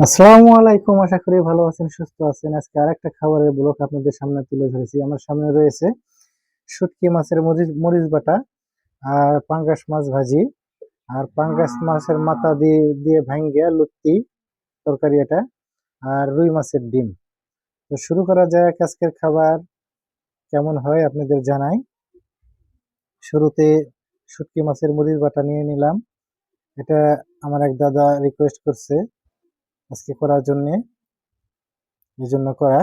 আসসালামু আলাইকুম, আশা করি ভালো আছেন, সুস্থ আছেন। আজকে আরেকটা খাবারের ব্লক আপনাদের সামনে তুলে ধরেছি। আমার সামনে রয়েছে শুটকি মাছের মরিচ মরিচ বাটা আর পাঙ্গাস মাছ ভাজি। আর পাঙ্গাস মাছের মাথা দিয়ে দিয়ে ভাঙ্গিয়া লুত্তি তরকারি এটা আর রুই মাছের ডিম। তো শুরু করা যাক আজকের খাবার। কেমন হয় আপনাদের জানাই। শুরুতে শুটকি মাছের মরিচ বাটা নিয়ে নিলাম। এটা আমার এক দাদা রিকোয়েস্ট করছে। আজকে করার জন্য, এই জন্য করা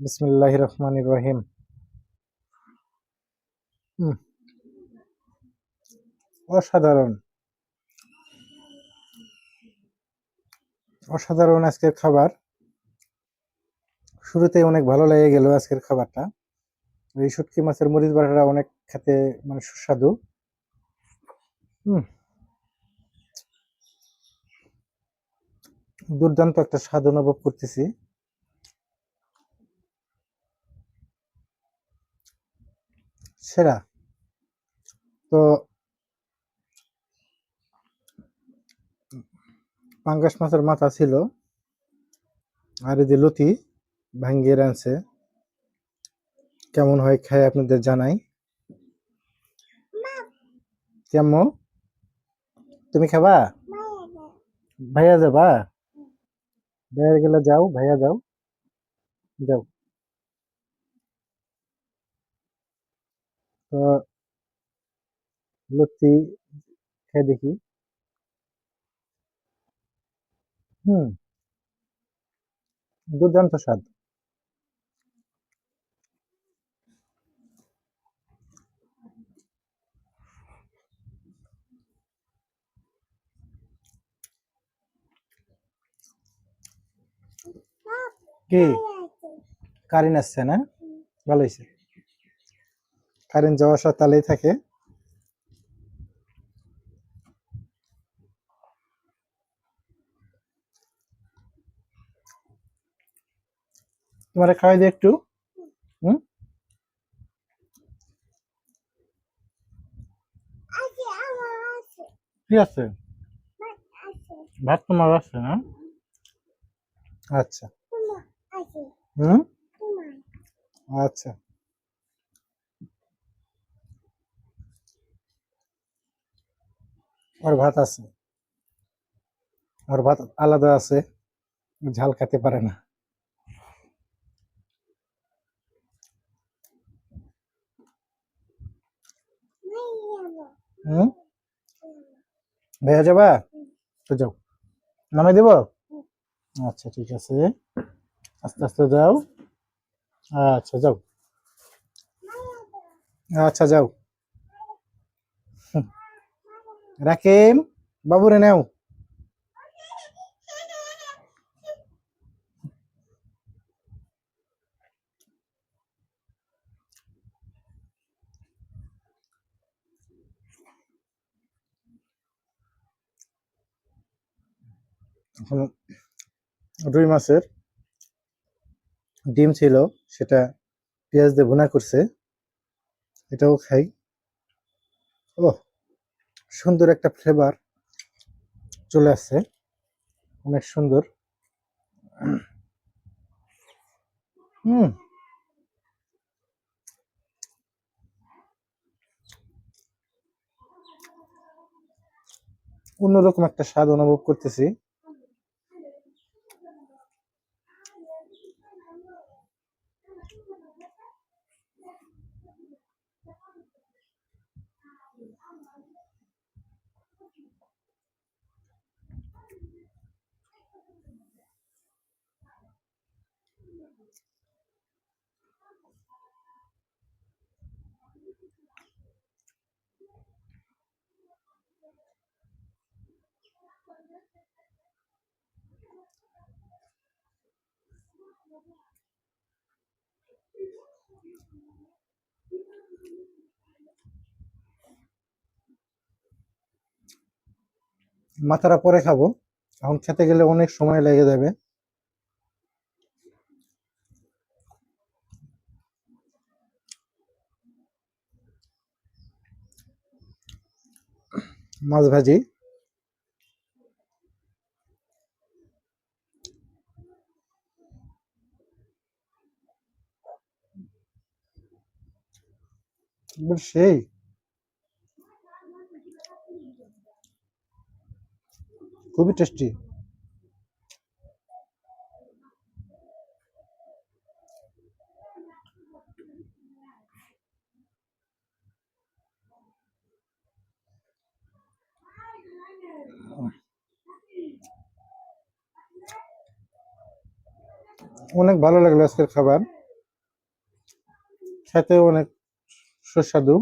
বিসমিল্লাহ রহমান রহিম অসাধারণ। অসাধারণ আজকের খাবার। শুরুতেই অনেক ভালো লেগে গেল আজকের খাবারটা। এই শুটকি মাছের মরিচ বাটাটা অনেক খেতে মানে সুস্বাদু। হুম দুর্দান্ত একটা স্বাদ অনুভব করতেছি। সেরা। তো পাঙ্গাস মাছের মাথা ছিল। আর এই যে লতি ভাঙ্গিয়ে রানছে কেমন হয় খাই আপনাদের জানাই। কেমন? তুমি খাবা? ভাইয়া যাবা? ভাইয়া গেলে যাও ভাইয়া যাও যাও তো লত্তি খেয়ে দেখি হুম দুর্দান্ত স্বাদ কি? কারেন্ট আসছে না? ভালো হয়েছে কারেন্ট যাওয়া আসা তালেই থাকে। তোমারে খাওয়াই দিই একটু। হুম? কি আছে? ভাত তোমার আছে না? আচ্ছা। হুম? আচ্ছা। আর ভাত আছে? আর ভাত আলাদা আছে ঝাল খেতে পারে না। হুম? ভাইয়া যাবা? তো যাও। নামাই দেব? আচ্ছা ঠিক আছে। আস্তে আস্তে যাও। আচ্ছা যাও। আচ্ছা যাও। রাকিম বাবুরে নেও। রুই মাছের ডিম ছিল, সেটা পেঁয়াজ দিয়ে ভুনা করছে। এটাও খাই। ও সুন্দর একটা ফ্লেভার চলে আসছে। অনেক সুন্দর। হুম। অন্যরকম একটা স্বাদ অনুভব করতেছি। Yeah. মাথাটা পরে খাব। এখন খেতে গেলে অনেক সময় লেগে যাবে। মাছ ভাজি। বেশ সেই? খুবই টেস্টি অনেক ভালো লাগল আজকের খাবার। খেতেও অনেক সুস্বাদু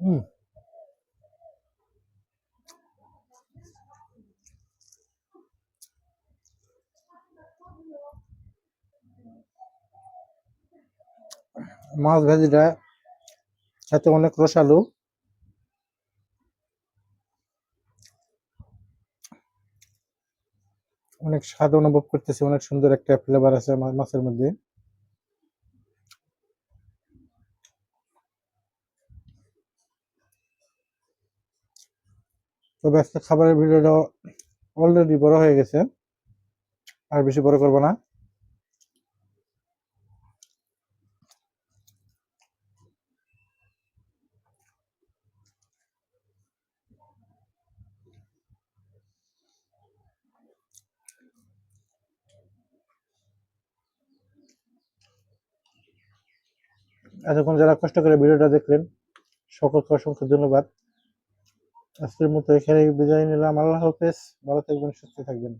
হুম মাছ ভাজিটা খেতে অনেক রসালো। অনেক স্বাদ অনুভব করতেছি, অনেক সুন্দর একটা ফ্লেভার আছে মাছের মধ্যে। তবে আজকে খাবারের ভিডিওটা অলরেডি বড় হয়ে গেছে, আর বেশি বড় করব না। এতক্ষণ যারা কষ্ট করে ভিডিওটা দেখলেন, সকলকে অসংখ্য ধন্যবাদ। আজকের মতো এখানে বিদায় নিলাম। আল্লাহ হাফেজ। ভালো থাকবেন, সুস্থ থাকবেন।